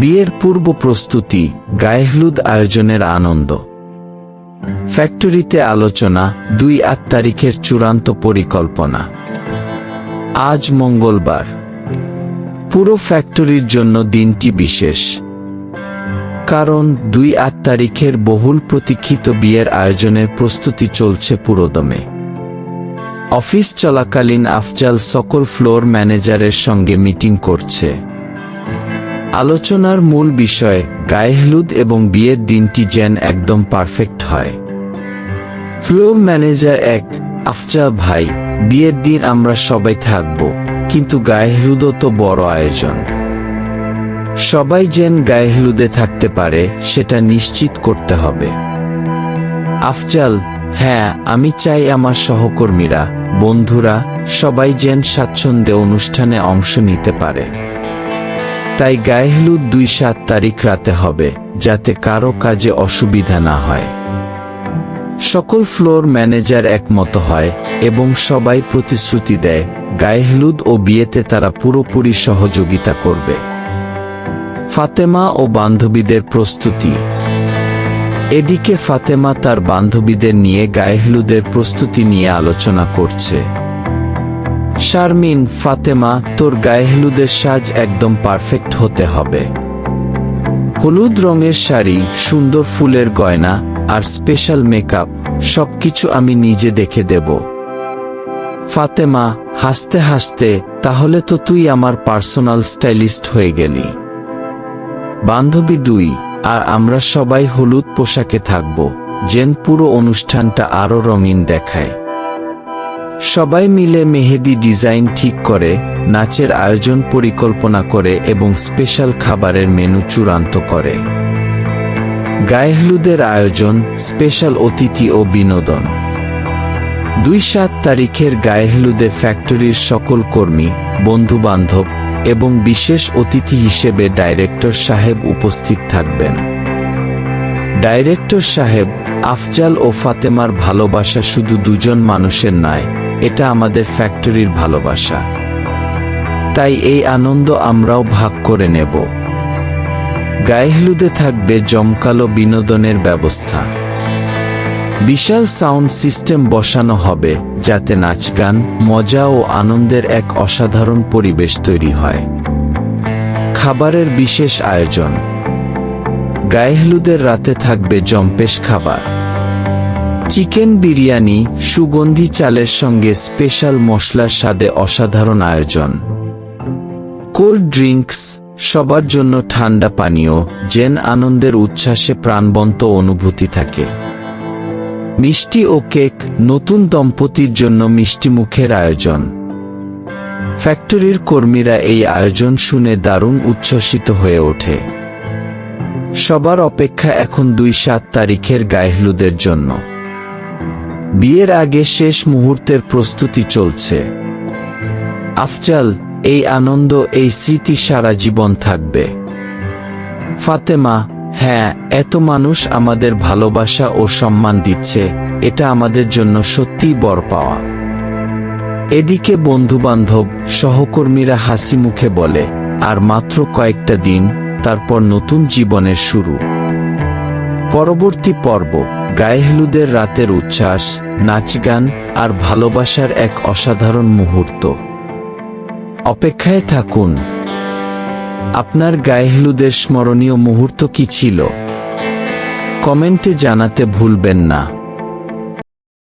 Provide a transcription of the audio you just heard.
বিয়ের পূর্ব প্রস্তুতি গায়েহলুদ আয়োজনের আনন্দ। ফ্যাক্টরিতে আলোচনা দুই আট তারিখের চূড়ান্ত পরিকল্পনা। আজ মঙ্গলবার। পুরো ফ্যাক্টরির জন্য দিনটি বিশেষ। কারণ দুই আট তারিখের বহুল প্রতীক্ষিত বিয়ের আয়োজনের প্রস্তুতি চলছে পুরোদমে। অফিস চলাকালীন আফজাল সকল ফ্লোর ম্যানেজারের সঙ্গে মিটিং করছে। আলোচনার মূল বিষয়, গায়েহলুদ এবং বিয়ের দিনটি যেন একদম পারফেক্ট হয়। ফ্লোর ম্যানেজার এক, আফজা, ভাই, বিয়ের দিন আমরা সবাই থাকব, কিন্তু গায়েহলুদও তো বড় আয়োজন। সবাই যেন গায়েহলুদে থাকতে পারে, সেটা নিশ্চিত করতে হবে। আফজাল হ্যাঁ আমি চাই আমার সহকর্মীরা, বন্ধুরা, সবাই যেন স্বাচ্ছন্দ্যে অনুষ্ঠানে অংশ নিতে পারে। তাই গায়েহলুদ দুই সাত তারিখ রাতে হবে, যাতে কারও কাজে অসুবিধা না হয়। সকল ফ্লোর ম্যানেজার একমত হয় এবং সবাই প্রতিশ্রুতি দেয়, গায়েহলুদ ও বিয়েতে তারা পুরোপুরি সহযোগিতা করবে। ফাতেমা ও বান্ধবীদের প্রস্তুতি। এদিকে ফাতেমা তার বান্ধবীদের নিয়ে গায়েহলুদের প্রস্তুতি নিয়ে আলোচনা করছে। শারমিন, ফাতেমা, তোর গায়েহলুদের সাজ একদম পারফেক্ট হতে হবে। হলুদ রঙের শাড়ি, সুন্দর ফুলের গয়না আর স্পেশাল মেকআপ সবকিছু আমি নিজে দেখে দেব। ফাতেমা, হাসতে হাসতে, তাহলে তো তুই আমার পার্সোনাল স্টাইলিস্ট হয়ে গেলি। বান্ধবী দুই, আর আমরা সবাই হলুদ পোশাকে থাকব, যেন পুরো অনুষ্ঠানটা আরও রঙিন দেখায়। সবাই মিলে মেহেদি ডিজাইন ঠিক করে, নাচের আয়োজন পরিকল্পনা করে এবং স্পেশাল খাবারের মেনু চূড়ান্ত করে। গায়েহলুদের আয়োজন, স্পেশাল অতিথি ও বিনোদন। দুই সাত তারিখের গায়েহলুদে ফ্যাক্টরির সকল কর্মী, বন্ধুবান্ধব এবং বিশেষ অতিথি হিসেবে ডাইরেক্টর সাহেব উপস্থিত থাকবেন। ডাইরেক্টর সাহেব, আফজাল ও ফাতেমার ভালোবাসা শুধু দুজন মানুষের নয় এটা আমাদের ফ্যাক্টরির ভালোবাসা। তাই এই আনন্দ আমরাও ভাগ করে নেব। গায়েহলুদে থাকবে জমকালো বিনোদনের ব্যবস্থা। বিশাল সাউন্ড সিস্টেম বসানো হবে যাতে নাচ গান, মজা ও আনন্দের এক অসাধারণ পরিবেশ তৈরি হয়। খাবারের বিশেষ আয়োজন। গায়েহলুদের রাতে থাকবে জম্পেশ খাবার। চিকেন বিরিয়ানি সুগন্ধি চালের সঙ্গে স্পেশাল মশলার স্বাদে অসাধারণ আয়োজন। কোল্ড ড্রিঙ্কস, সবার জন্য ঠান্ডা পানীয় জেন আনন্দের উচ্ছ্বাসে প্রাণবন্ত অনুভূতি থাকে। মিষ্টি ও কেক, নতুন দম্পতির জন্য মিষ্টি মুখের আয়োজন। ফ্যাক্টরির কর্মীরা এই আয়োজন শুনে দারুণ উচ্ছ্বসিত হয়ে ওঠে। সবার অপেক্ষা এখন দুই সাত তারিখের গায়েহলুদের জন্য। বিয়ের আগে শেষ মুহূর্তের প্রস্তুতি চলছে। আফজাল, এই আনন্দ, এই স্মৃতি সারা জীবন থাকবে। ফাতেমা হ্যাঁ এত মানুষ আমাদের ভালোবাসা ও সম্মান দিচ্ছে, এটা আমাদের জন্য সত্যিই বর পাওয়া। এদিকে বন্ধুবান্ধব, সহকর্মীরা হাসি মুখে বলে, আর মাত্র কয়েকটা দিন, তারপর নতুন জীবনের শুরু। পরবর্তী পর্ব। গায়েহলুদের রাতের উচ্ছ্বাস, নাচ গান আর ভালোবাসার এক অসাধারণ মুহূর্ত। অপেক্ষায় থাকুন। আপনার গায়েহলুদের স্মরণীয় মুহূর্ত কি ছিল? কমেন্টে জানাতে ভুলবেন না।